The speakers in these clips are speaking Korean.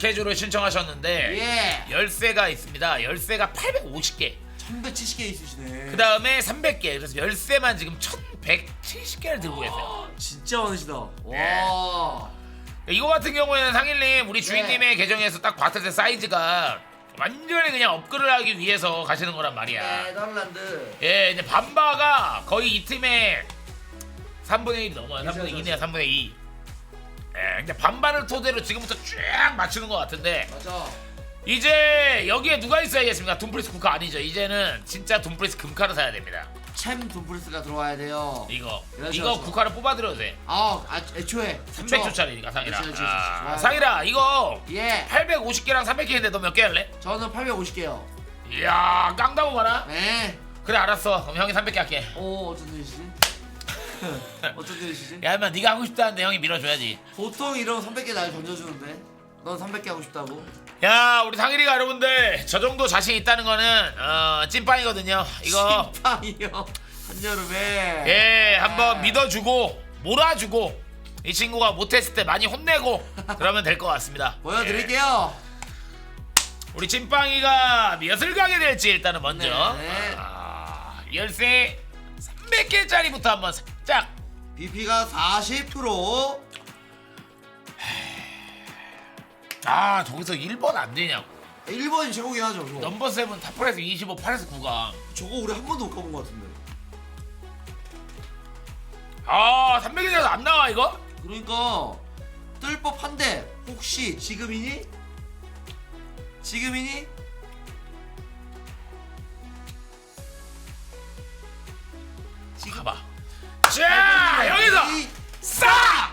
스케줄을 신청하셨는데 예. 열쇠가 있습니다. 열쇠가 850개. 1170개 있으시네. 그 다음에 300개. 그래서 열쇠만 지금 1170개를 들고 계세요. 진짜 많으시다. 네. 와. 이거 같은 경우에는 상일님 우리 주인님의 네. 계정에서 딱 봤을 때 사이즈가 완전히 그냥 업그레이드 하기 위해서 가시는 거란 말이야. 네덜란드. 예, 이제 반바가 거의 이 팀의 3분의 1이 넘어요. 그렇죠, 3분의 2네요, 그렇죠. 3분의 2. 예, 이제 반바를 토대로 지금부터 쫙 맞추는 것 같은데 맞아. 이제 여기에 누가 있어야겠습니까? 둠프리스 국화 아니죠. 이제는 진짜 둠프리스 금카를 사야 됩니다. 챔 돈프리스가 들어와야 돼요. 이거 그렇죠, 이거 그렇죠. 국화를 뽑아드려도 돼. 아, 아 애초에 300조짜리니까 상이라. 그렇죠, 그렇죠, 아, 좋아요. 상이라 이거 예. 850개랑 300개인데 너 몇 개 할래? 저는 850개요. 이야 깡다고 가나? 네. 그래 알았어. 그럼 형이 300개 할게. 오, 어쩐 일이시지? 어쩐 일이시지? 야, 인마 네가 하고 싶다는데 형이 밀어줘야지. 보통 이러면 300개 날 던져주는데. 넌 300개 하고 싶다고? 야 우리 상일이가 여러분들 저 정도 자신 있다는 거는 어, 찐빵이거든요. 이거. 심판이요? 한여름에. 예 한번 믿어주고 몰아주고 이 친구가 못했을 때 많이 혼내고 그러면 될 것 같습니다. 보여드릴게요. 예, 우리 찐빵이가 몇을 가게 될지 일단은 먼저. 네. 아, 열쇠 300개짜리부터 한번 살 짝 BP가 40%아 저기서 1번 안 되냐고 1번이 최고긴 하죠 저거. 넘버 7 탑플에서 25 8에서 9가 저거 우리 한 번도 못 가본 것 같은데 아 300개짜리 안 나와 이거? 그러니까 뜰 법한데 혹시 지금이니? 지금이니?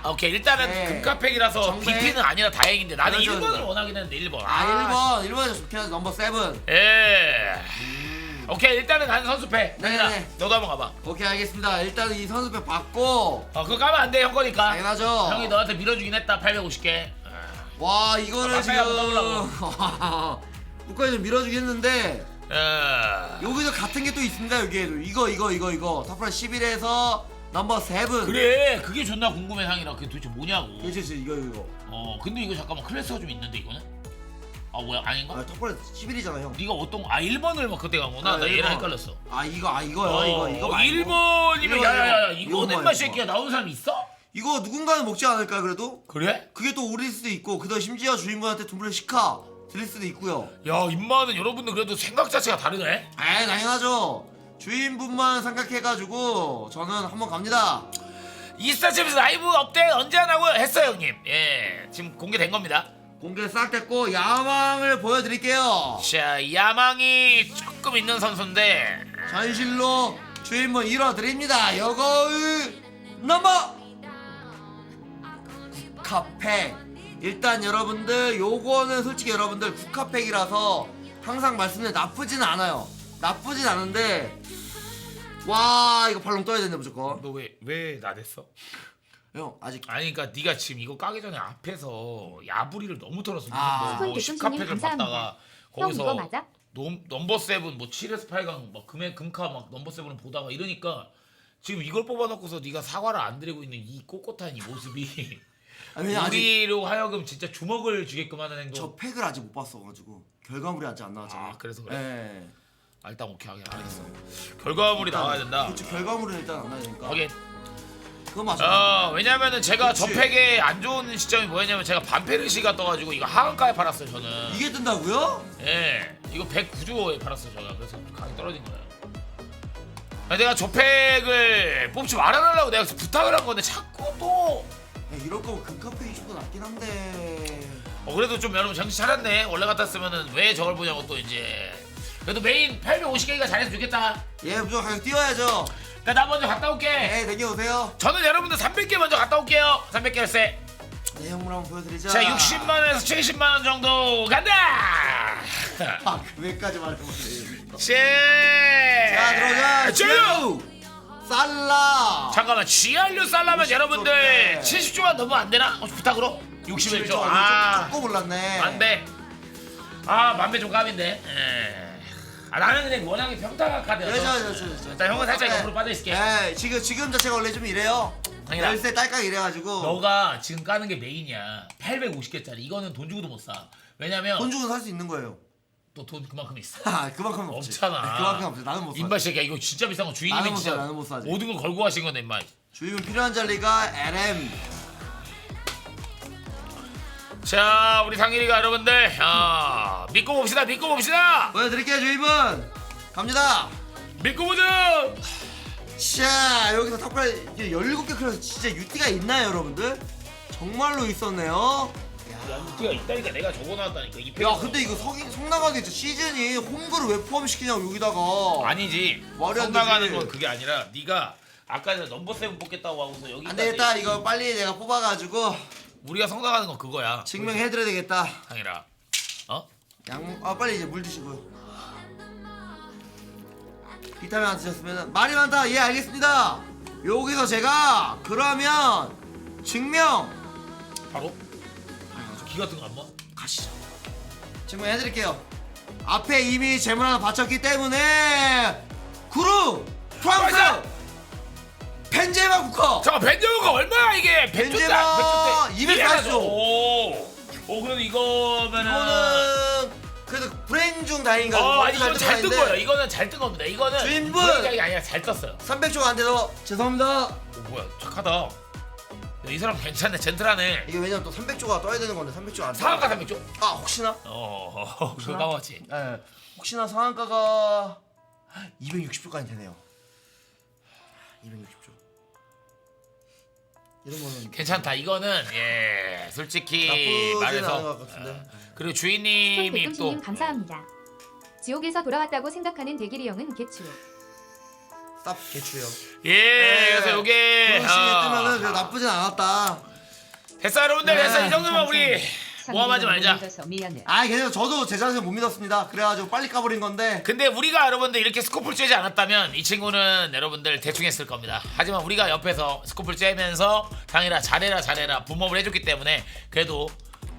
오케이 일단은 네. 금카팩이라서 정배. BP는 아니라 다행인데. 나는 그렇죠, 1번을 그렇죠. 원하긴 했는데 1번. 아 1번. 1번이 좋긴 하죠 넘버 7 예. 오케이 일단은 나는 선수 패. 네, 당연아 네. 너도 한번 가봐. 오케이 알겠습니다. 일단 이 선수표 받고. 어 그거 까면 안돼형 거니까. 당연하죠. 형이 너한테 밀어주긴 했다. 850개. 와 이거를 아, 지금 한번 국가에 좀 밀어주긴 했는데 예. 여기도 같은 게 또 있습니다 여기에도. 이거 이거 이거 이거. 탑플 11에서 넘버 7 그래 그게 존나 궁금해 상이라. 그게 도대체 뭐냐고. 그렇지 그렇지 이거 이거. 어 근데 이거 잠깐만 클래스가 좀 있는데 이거는? 아 뭐야 아닌가? 아 탑플 11이잖아 형. 네가 어떤 아 1번을 막 그때 간 거나. 아, 나 얘랑 1번. 헷갈렸어. 아 이거 아 이거요 이거 이거 말고. 1번이면 이거, 야야야 이거. 이거 이거만, 이거만. 새끼야. 나온 사람 있어? 이거 누군가는 먹지 않을까 그래도? 그래? 그게 또 우리일 수도 있고 그다음 심지어 주인분한테 돈블 시카 드릴 수도 있고요. 야 임마는 여러분들 그래도 생각 자체가 다르네. 에이 당연하죠 주인분만 생각해가지고 저는 한번 갑니다. 이스타집에서 라이브 업데이트 언제 하냐고 했어요 형님. 예 지금 공개된 겁니다. 공개 싹 됐고 야망을 보여드릴게요. 자 야망이 조금 있는 선수인데 전실로 주인분 잃어드립니다. 요거의 넘버 국카팩 일단 여러분들 요거는 솔직히 여러분들 국카팩이라서 항상 말씀드린 나쁘진 않아요 나쁘진 않은데 와 이거 발롱 떠야 되는데 무조건 너 왜 왜 나댔어? 형 아직 아니 그니까 네가 지금 이거 까기 전에 앞에서 야부리를 너무 털었어 아. 뭐, 뭐 감사합니다. 봤다가 형 이거 거기서 맞아? 넘, 넘버 세븐 뭐 7에서 8강 막 금액 금카 막 넘버 세븐을 보다가 이러니까 지금 이걸 뽑아놓고서 네가 사과를 안 드리고 있는 이 꼿꼿한 이 모습이 아니 아직 우리로 하여금 진짜 주먹을 주게끔 하는 행동 저 팩을 아직 못 봤어가지고 결과물이 아직 안 나왔잖아요 아, 그래서 그래? 네. 아, 일단 오케이 하게 알겠어. 결과물이 나와야 된다. 그렇지 결과물은 일단 안 나야 되니까. 하긴 그건 맞아. 어 왜냐면은 제가 저 그치. 팩에 안 좋은 시점이 뭐였냐면 제가 반페르시가 떠가지고 이거 하한가에 팔았어요 저는. 이게 뜬다고요? 예. 이거 109조에 팔았어요 제가 그래서 가격이 떨어진 거예요. 아니, 내가 저 팩을 뽑지 말아달라고 내가 부탁을 한 건데 자꾸 또. 야, 이럴 거면 금카페이 좀더 낫긴 한데. 어, 그래도 좀 여러분 정신 차렸네. 원래 같았으면은 왜 저걸 보냐고 또 이제 그래도 메인 850개가 잘해서 좋겠다. 예 무조건 띄워야죠. 그러니까 나 먼저 갔다 올게. 네 다녀오세요. 저는 여러분들 300개 먼저 갔다 올게요. 300개 열쇠 네 형물 한번 보여드리자. 자 60만 원에서 70만 원 정도 간다! 아 금액까지 말해보세요. 자자 들어오자. 쭉! 주 살라. 잠깐만 쌀라면 60조 여러분들 네. 70조가 너무 안 되나? 혹시 부탁으로? 61조. 아 아. 조금 몰랐네. 만배. 아 만배 좀 깜인데. 예. 아 나는 그냥 워낙에 평타 카드여서 그렇죠, 그렇죠, 그렇죠. 일단 형은 살짝 네. 옆으로 빠져 있을게 네 지금 지금 자체가 원래 좀 이래요 당연히 열쇠 딸깍 이래가지고 너가 지금 까는 게 메인이야 850개짜리 이거는 돈 주고도 못 사 왜냐면 돈 주고 살 수 있는 거예요. 또 돈 그만큼 있어 아, 그만큼 없지. 없잖아 네, 그만큼 없지. 나는 못 사. 인바 새끼야 이거 진짜 비싼 거 나는 주인님이 못 사. 진짜 나는 못 사지. 모든 걸 걸고 하신 건데 인마 주입은 필요한 잔리가 LM. 자 우리 상일이가 여러분들 아, 믿고 봅시다 믿고 봅시다 보여드릴게요 주입은. 갑니다. 믿고 보자 자 여기서 턱발 17개 클래스 진짜 유티가 있나요 여러분들? 정말로 있었네요. 야 유티가 있다니까 내가 적어 놨다니까 이 야 근데 이거 성, 성나가게 진짜 시즌이 홈그를 왜 포함시키냐고 여기다가 아니지 말이 안 성 나가는 되지. 건 그게 아니라 네가 아까 전에 넘버 세븐 뽑겠다고 하고서 여기 안 되겠다 이거 빨리 내가 뽑아가지고 우리가 성 나가는 건 그거야. 증명해드려야 되겠다. 상일아 어? 양, 아 빨리 이제 물 드시고요 비타민 안 드셨으면 말이 많다. 예 알겠습니다. 여기서 제가 그러면 증명. 바로? 기 같은 거안 봐? 가시죠. 증명해드릴게요. 앞에 이미 재물 하나 바쳤기 때문에 구루 프랑스! 벤제마 국커 잠깐 벤제마가 얼마야 이게 벤제마 240 조. 오, 오 그래도 이거면은 이거는 그래도 불행 중 다행인가 어 아니 이건 잘 뜬 거예요 이거는 잘 뜬 겁니다 이거는 주인분! 불행장이 아니라 잘 떴어요 300조가 안 돼서 죄송합니다 오 뭐야 착하다 야, 이 사람 괜찮네 젠틀하네 이게 왜냐면 또 300조가 떠야 되는 건데 300조가 안 돼. 상한가 300조? 아 혹시나? 어 그거 까먹었지 네. 혹시나 상한가가 260조까지 되네요. 260조. 이러면은 괜찮다 이거는 예 솔직히 나쁘진 말해서 않은 것 같은데. 네. 그리고 주인님이 또 감사합니다. 지옥에서 돌아왔다고 생각하는 대길이 형은 개추. 스탑 개추요. 예 그래서 요게 그런 식이 어, 뜨면은 나쁘진 않았다. 됐어 여러분들 네, 됐어 이 정도면 우리 모함하지 말자 미안해. 아, 괜찮아. 저도 제 자신을 못 믿었습니다. 그래가지고 빨리 까버린 건데. 근데 우리가 여러분들 이렇게 스코프를 쬐지 않았다면 이 친구는 여러분들 대충 했을 겁니다. 하지만 우리가 옆에서 스코프를 쬐면서 당이라 잘해라 잘해라 붐업을 해줬기 때문에 그래도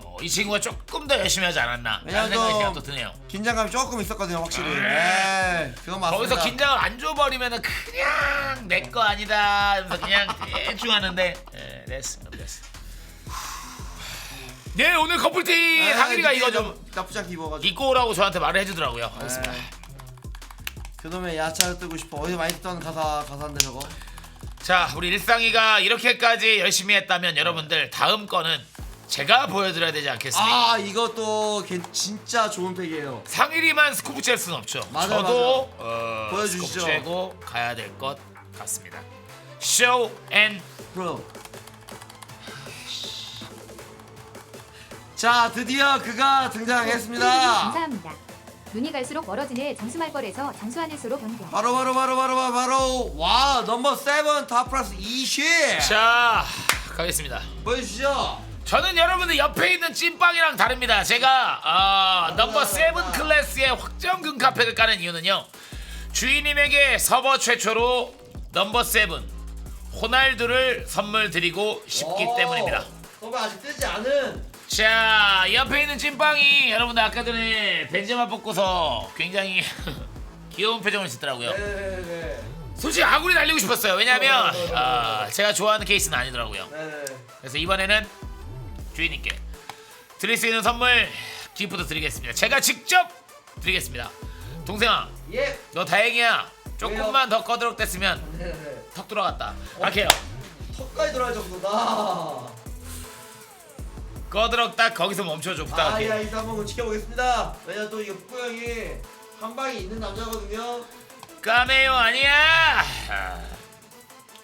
어, 이 친구가 조금 더 열심히 하지 않았나 라는 생각이 좀 제가 또 드네요. 긴장감이 조금 있었거든요, 확실히. 아, 네, 그건 맞습니다. 거기서 긴장을 안 줘버리면은 그냥 내 거 아니다 이러면서 그냥 대충 하는데 예, 됐어 됐어. 네 오늘 커플티 네, 상일이가 느낌이 이거 좀 나쁘지 입어가지고. 입고 오라고 저한테 말을 해주더라고요. 알겠습니다. 네. 그놈의 야차를 뜨고 싶어. 어디서 많이 듣던 가사 가사인데 저거. 자, 우리 일상이가 이렇게까지 열심히 했다면 여러분들 다음 거는 제가 보여드려야 되지 않겠습니까? 아 이것도 걔 진짜 좋은 팩이에요. 상일이만 스쿠프 칠 수는 없죠. 맞아요, 저도 어, 보여주시죠. 스쿠프 쬐고 가야 될 것 같습니다. Show and 브로. 자 드디어 그가 등장했습니다. 감사합니다. 눈이 갈수록 멀어지네 장수말 거래서 장수 하늘소로 변경. 바로 바로 바로 바로 바로 바로 와 넘버 세븐 탑 플러스 20 자 가겠습니다. 보여주시죠. 저는 여러분들 옆에 있는 찐빵이랑 다릅니다. 제가 어, 넘버 세븐 클래스의 확정금 카페를 까는 이유는요. 주인님에게 서버 최초로 넘버 세븐 호날두를 선물 드리고 싶기 오, 때문입니다. 너가 아직 뜨지 않은 자 옆에 있는 찐빵이 여러분들 아까 전에 벤제마 뽑고서 굉장히 귀여운 표정을 짓더라고요. 네네네 솔직히 아구리 날리고 싶었어요. 왜냐면 네, 네, 네, 네, 아, 제가 좋아하는 케이스는 아니더라고요. 네네 그래서 이번에는 주인님께 드릴 수 있는 선물 기프트 드리겠습니다. 제가 직접 드리겠습니다. 동생아, 예 너 다행이야. 조금만 더 꺼드럭댔으면 네네 턱 돌아갔다. 갈게요. 턱까지 들어갈 정도다. 꺼드럭 딱 거기서 멈춰줘 부탁할게. 아야 이거 한번 지켜보겠습니다. 왜냐 또 이거 푸 형이 한 방이 있는 남자거든요. 까메요 아니야.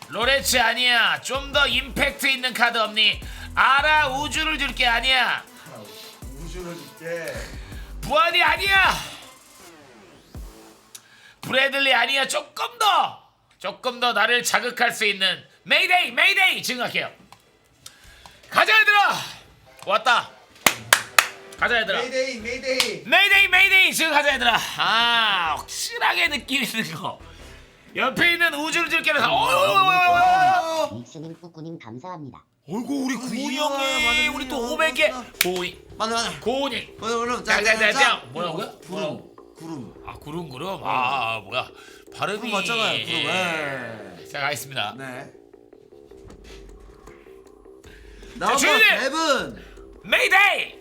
로레츠 아니야. 좀 더 임팩트 있는 카드 없니? 알아 우주를 줄 게 아니야. 우주를 줄게. 부안이 아니야. 브래들리 아니야. 조금 더 조금 더 나를 자극할 수 있는 메이데이 메이데이 증언할게요. 가자 얘들아. 왔다. 가자 얘들아. 메이데이 메이데이. 메이데이 메이데이 지금 가자 얘들아. 아 확실하게 느낌 있는 거. 옆에 있는 우주를 줄게라서 어이구 어, 꾸꾸님 감사합니다. 어이구 우리 구이 우와, 형이. 우리 또 500개 고이 맞네 맞네. 고이 그럼 그럼 짱짱짱짱. 뭐라고요? 구름 구름. 아 구름 구름 아, 아 뭐야 발음이 구름 맞잖아요. 구름. 네. 자 가겠습니다 네. 넘버 주인님! 세븐 메이데이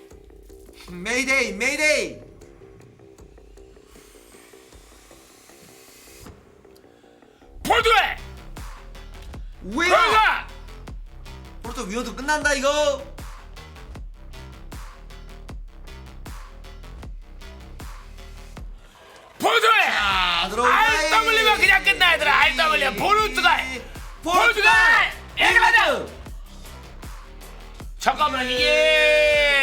메이데이 메이데이 폴드웨 왜? 폴가 포르토 위원도 끝난다 이거! 폴드웨 아 들어올까 RW면 그냥 끝나 얘들아 RW 포르투갈! 포르투갈! 잉글랜드 잠깐만 이게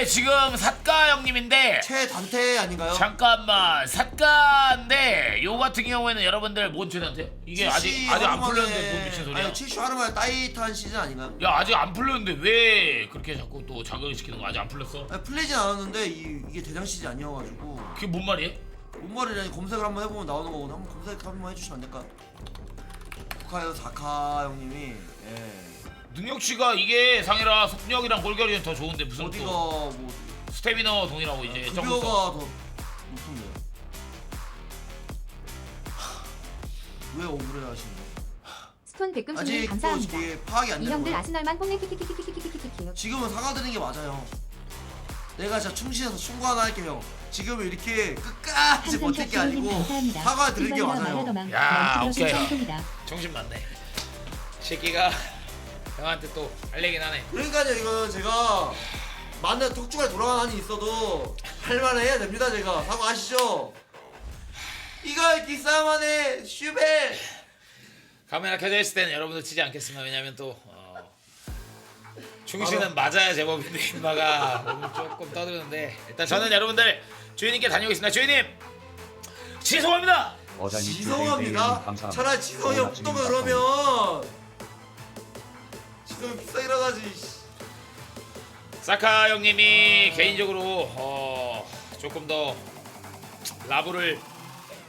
지금 사tka 형님인데 최단태 아닌가요? 잠깐만 사카인데 요 같은 경우에는 여러분들 뭔 최단테? 이게 아직 아직 안 풀렸는데 뭐 미친 소리야? 칠슈 하루만에 따이탄 시즌 아닌가요? 야 아직 안 풀렸는데 왜 그렇게 자꾸 또 자극을 시키는 거 아직 안 풀렸어? 아니, 풀리진 않았는데 이, 이게 대장 시즌 아니어가지고 그게 뭔 말이야? 뭔 말이냐니 검색을 한번 해보면 나오는 거거든 한번 검색 한번 해주시면 안 될까? 국화에서 사카 형님이 예 능력치가 이게 상이라 속력이랑 골결이는 더 좋은데 무슨 어디가 또 뭐 스태미너 동이라고 이제 급여가 점수 써. 더 높은데 왜 억울해 하시는 거예요? 스톤 백금 주님 아직 또 감사합니다. 이게 파악이 안 이 되는 형들 거예요 아스널만 뽐내 키키키키키키키키키키. 지금은 사과드리는 게 맞아요 내가 진짜 충실해서 충고 하나 할게요 지금은 이렇게 끝까지 버틸 게 아니고 사과 드릴 게 맞아요 야, 오케이. 정신 맞네 새끼가 형한테 또 알레긴 하네. 그러니까요 이거는 제가 만날 턱주가 돌아간 한이 있어도 할만해 해야 됩니다 제가. 사과하시죠? 이걸 기싸만의 슈벨 카메라 켜져 있을 때는 여러분들 치지 않겠습니다. 왜냐면 또 어, 충신은 맞아야 제법인데 인마가 오늘 조금 떠드는데. 일단 저는 여러분들 주인님께 다녀오겠습니다. 주인님! 죄송합니다! 지성합니다. 차라리 지성이 없던 거 그러면 지성이 비싸게 나가지 사카 형님이 개인적으로 어, 조금 더 라브를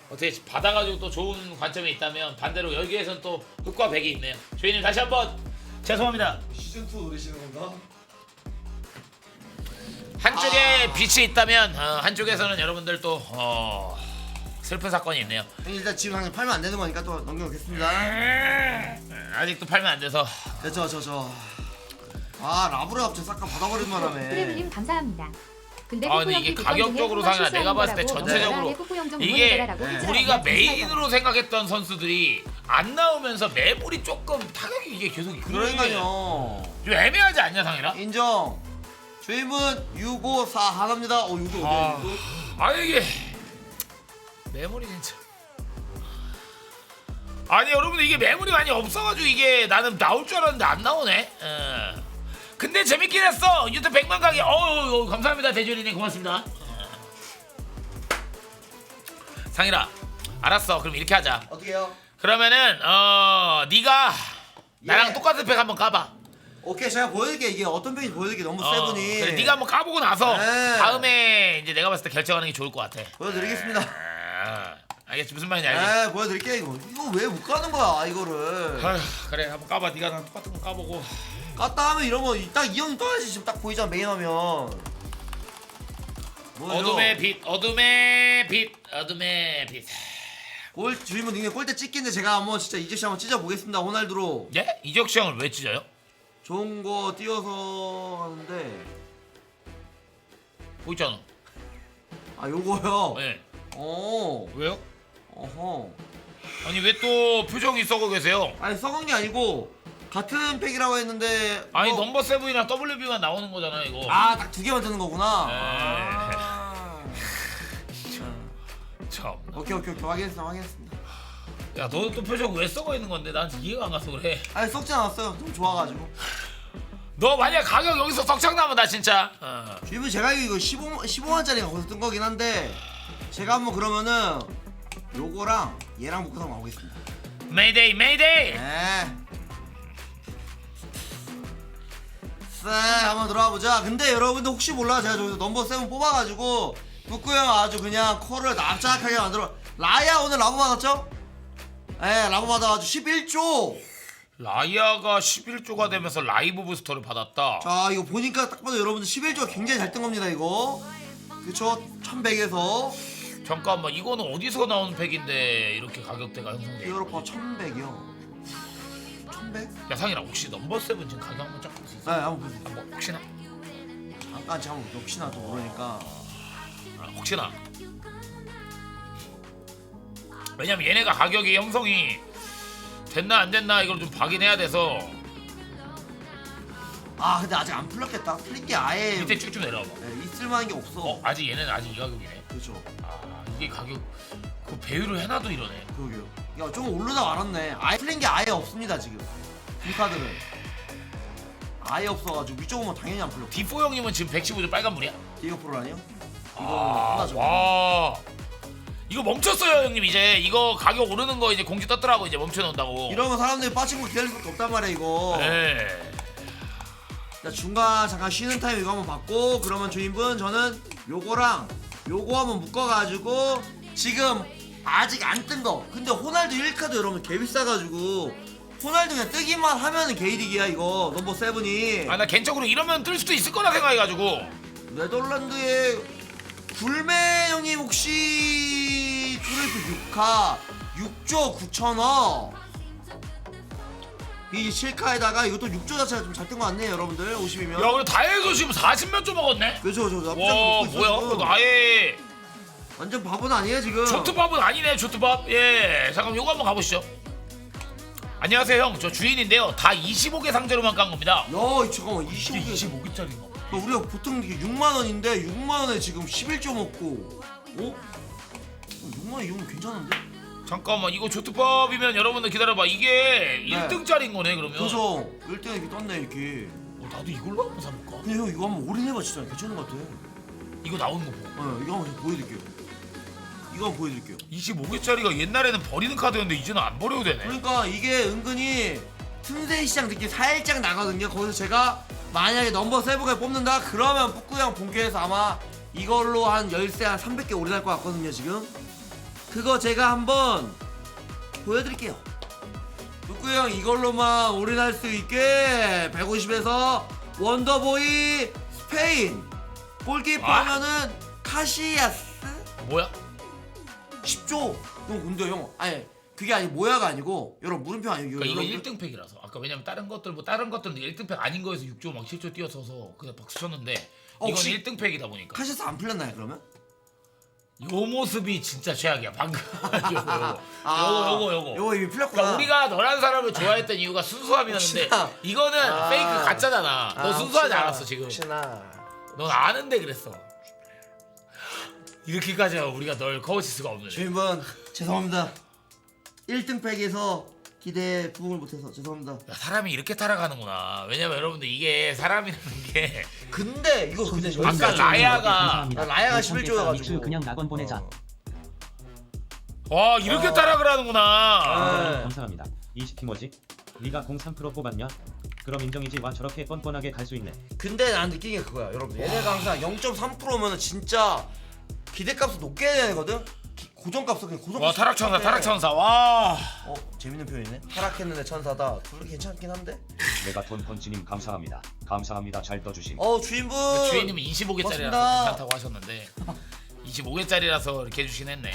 어떻게 받아가지고 또 좋은 관점이 있다면 반대로 여기에선 또 흑과 백이 있네요. 주인님 다시 한번 죄송합니다. 시즌 2 노리시는 건가? 한쪽에 아. 빛이 있다면 어, 한쪽에서는 여러분들 또 어, 슬픈 사건이 있네요. 일단 지금 당장 팔면 안 되는 거니까 또 넘겨보겠습니다 아직도 팔면 안 돼서. 네, 저저 저. 아 라브를 갑자기 싹 받아버린 바람에 프레블님 감사합니다. 근데 아, 근데 이게 가격적으로 상이라 내가 봤을 때 전체적으로 이게 우리가 메인으로 생각했던 선수들이 안 나오면서 매물이 조금 타격이 이게 계속 그러니까요. 좀 애매하지 않냐 상이라? 인정. 주임은 654 하나입니다. 어 6도 아, 어디야 6도? 아 이게 매물이 진짜 아니 여러분들 이게 매물이 많이 없어가지고 이게 나는 나올 줄 알았는데 안 나오네. 어. 근데 재밌긴 했어. 유튜브 100만 가기. 어우 감사합니다 대주리님. 고맙습니다. 어. 상일아 알았어. 그럼 이렇게 하자. 어떻게 해요? 그러면은 어 네가 나랑 예. 똑같은 팩 한번 까봐. 오케이 제가 보여드릴게 이게 어떤 팩인지 보여드릴게 너무 어, 세븐이. 그래 네가 한번 까보고 나서 네. 다음에 이제 내가 봤을 때 결정하는 게 좋을 것 같아. 보여드리겠습니다. 아, 알겠지. 무슨 말인지 알지? 네 보여드릴게. 이거 이거 왜 못 가는 거야 이거를. 아휴, 그래. 한번 까봐. 네가 나랑 똑같은 거 까보고. 깠다 하면 이러면 딱이 형이 떠야지 지금 딱 보이잖아 메인 화면. 뭐예요? 어둠의 빛 어둠의 빛 어둠의 빛. 골 주임은 닉네 골대 찍기인데 제가 한번 진짜 이제씨 한번 찢어 보겠습니다 호날두로. 예? 이적 시형을 왜 찢어요? 좋은 거 띄어서 하는데. 보이잖아. 아 요거요? 네. 어. 왜요? 어허. 아니 왜 또 표정이 썩어 계세요? 아니 썩은 게 아니고 같은 팩이라고 했는데 아니 어, 넘버 세븐이랑 WB만 나오는 거잖아 이거. 아 딱 두 개만 뜨는 거구나. 네. 아. 참. 오케이 오케이 오케이. 확인했습니다 확인했습니다. 야 너는 또 표정 왜 썩어 있는 건데? 난 이해가 안 가서 그래. 아니 썩지 않았어요. 너무 좋아가지고. 너 만약 가격 여기서 석창 나면 나 진짜. 어. 주임은 제가 이거 15, 15만짜리가 거기서 뜬 거긴 한데 제가 한번 그러면은 요거랑 얘랑 묶어서 한번 가보겠습니다 메이데이 메이데이 네. 쎄 한번 들어가 보자. 근데 여러분들 혹시 몰라 제가 저기서 넘버 세븐 뽑아가지고 북구 형 아주 그냥 코를 납작하게 만들어. 라야 오늘 라브 받았죠? 예, 라브 받아가지고 11조. 라이아가 11조가 되면서 라이브 부스터를 받았다 자 이거 보니까 딱 봐도 여러분들 11조가 굉장히 잘 뜬 겁니다 이거. 그쵸? 1100에서 잠깐만 이거는 어디서 나오는 팩인데 이렇게 가격대가 형성돼 히어로파 1100이요. 300? 야 상이랑 혹시 넘버 세븐 지금 가격 한번 쫙 볼 수 있어? 네 한번 보세요. 한번 혹시나. 잠깐 잠깐 역시나 또 모르니까. 아, 혹시나. 왜냐면 얘네가 가격이 형성이 됐나 안 됐나 이걸 좀 확인해야 돼서 아 근데 아직 안 풀렸겠다. 풀린 게 아예 밑에 쭉쭉 내려와봐. 네, 있을만한 게 없어. 어 아직 얘네는 아직 이 가격이네. 그렇죠. 아 이게 가격 그 배율을 해놔도 이러네. 그러게요. 야좀 오르다 말았네. 아예 풀린 게 아예 없습니다 지금. 이 카드는. 아예 없어가지고 위쪽 오면 당연히 안 풀려 D4 형님은 지금 115점 빨간불이야? 디어 프로라니요? 이거 아, 끝나죠 와. 이거 멈췄어요 형님 이제. 이거 가격 오르는 거 이제 공지 떴더라고 이제 멈춰놓는다고. 이러면 사람들이 거 기다릴 수밖에 없단 말이야 이거. 네. 자 중간 잠깐 쉬는 타임 이거 한번 받고 그러면 주인분 저는 요거랑 요거 한번 묶어가지고 지금 아직 안 뜬 거. 근데 호날두 1카드 여러분 개 비싸가지고 호날두 그냥 뜨기만 하면은 게이득이야 이거. 넘버 세븐이. 아 나 개인적으로 이러면 뜰 수도 있을 거라 생각해가지고. 네덜란드의 굴메 형님 혹시 트리플 6카 6조 9천억 이 7카에다가 이것도 6조 자체가 좀 잘 뜬 거 같네요 여러분들. 50이면. 야 그래 다해서 지금 40몇 점 먹었네? 그죠 저 나쁘지 와 않게 먹고 있어 뭐야? 지금. 그거 아예. 완전 바보는 아니에요 지금. 조트밥은 아니네 조트밥. 예. 잠깐 요거 한번 가보시죠. 안녕하세요 형. 저 주인인데요. 다 25개 상자로만 깐 겁니다. 야 잠깐만 25개. 25개짜리인가 우리가 보통 이게 6만 원인데 6만 원에 지금 11조 먹고. 어? 6만 원 이거면 괜찮은데? 잠깐만 이거 조트밥이면 여러분들 기다려봐. 이게 1등짜리인 거네 그러면. 그래서 1등에 이렇게 떴네 이렇게. 어, 나도 이걸로 한번 사볼까? 근데 형 이거 한번 올인해봐 진짜 괜찮은 것 같아. 이거 나오는 거 보고 어, 이거 한번 보여드릴게요. 이거 한번 보여드릴게요. 25개짜리가 옛날에는 버리는 카드였는데 이제는 안 버려도 되네. 그러니까 이게 은근히 틈새 시장 느낌 살짝 나거든요. 거기서 제가 만약에 넘버 세븐을 뽑는다? 그러면 뿌꾸형 본캐에서 아마 이걸로 한 열쇠 한 300개 올인할 것 같거든요 지금 그거 제가 한번 보여드릴게요 뿌꾸형 이걸로만 올인할 수 있게 150에서 원더보이 스페인 골키퍼 아. 카시야스 뭐야? 10조 형 근데 형 아니 그게 아니 모야가 아니고 여러분 물음표 아니에요 그러니까 이거 여러분? 1등 팩이라서 아까 왜냐면 다른 것들 뭐 다른 것들은 1등 팩 아닌 거에서 6조 막 7조 뛰어서서 그냥 박수 쳤는데 어, 이건 혹시- 1등 팩이다 보니까 카시야스 안 풀렸나요 그러면? 요 모습이 진짜 최악이야 방금. 요거 요거 아, 요거 요거 요거. 요거 이미 풀렸구나. 그러니까 우리가 너란 사람을 좋아했던 이유가 순수함이었는데 혹시나. 이거는 아. 페이크 가짜잖아 너 아, 순수하지 혹시나, 않았어 지금. 혹시나. 넌 아는데 그랬어. 이렇게까지 우리가 널 커버칠 수가 없는 주인분 죄송합니다. 1등 팩에서 기대에 부응을 못해서 죄송합니다 야, 사람이 이렇게 타락하는구나 왜냐면 여러분들 이게 사람이라는 게 근데 이거 근데 아까 라야가- 아, 라야가 11조여가지고. 믹스 그냥 낙원 보내자. 어. 와 이렇게 어. 타락을 하는구나 아. 네. 감사합니다. 이 시키 뭐지? 네가 03% 뽑았냐? 그럼 인정이지 와 저렇게 뻔뻔하게 갈 수 있네. 근데 난 느낀 게 그거야 여러분 얘네가 항상 0.3%면 진짜 기대값을 높게 해야 되거든 기- 고정값을 그냥 고정값 와 타락천사 타락천사. 와. 어 재밌는 표현이네. 타락했는데 천사다. 둘이 괜찮긴 한데? 내가 돈 펀치님 감사합니다. 감사합니다. 잘 떠주심. 어 주인분! 주인님은 25개짜리라서 고맙습니다. 괜찮다고 하셨는데 25개짜리라서 이렇게 해주신 했네